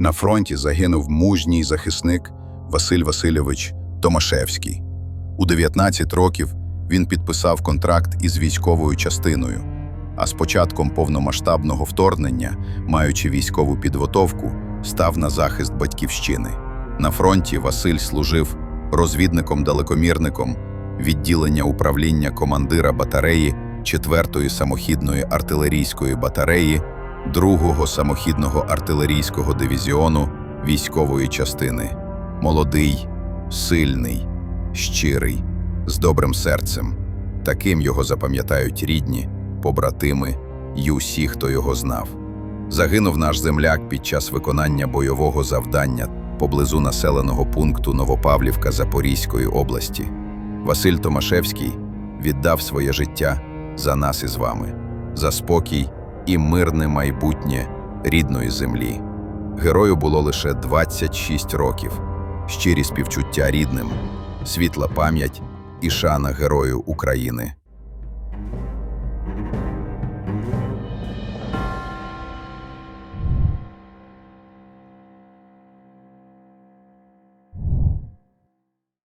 На фронті загинув мужній захисник Василь Васильович Томашевський. У 19 років він підписав контракт із військовою частиною, а з початком повномасштабного вторгнення, маючи військову підготовку, став на захист батьківщини. На фронті Василь служив розвідником-далекомірником відділення управління командира батареї 4-ї самохідної артилерійської батареї 2-го самохідного артилерійського дивізіону військової частини. Молодий, сильний, щирий, з добрим серцем. Таким його запам'ятають рідні, побратими й усі, хто його знав. Загинув наш земляк під час виконання бойового завдання поблизу населеного пункту Новопавлівка Запорізької області. Василь Томашевський віддав своє життя за нас із вами, за спокій і мирне майбутнє рідної землі. Герою було лише 26 років, щирі співчуття рідним, світла пам'ять і шана Герою України.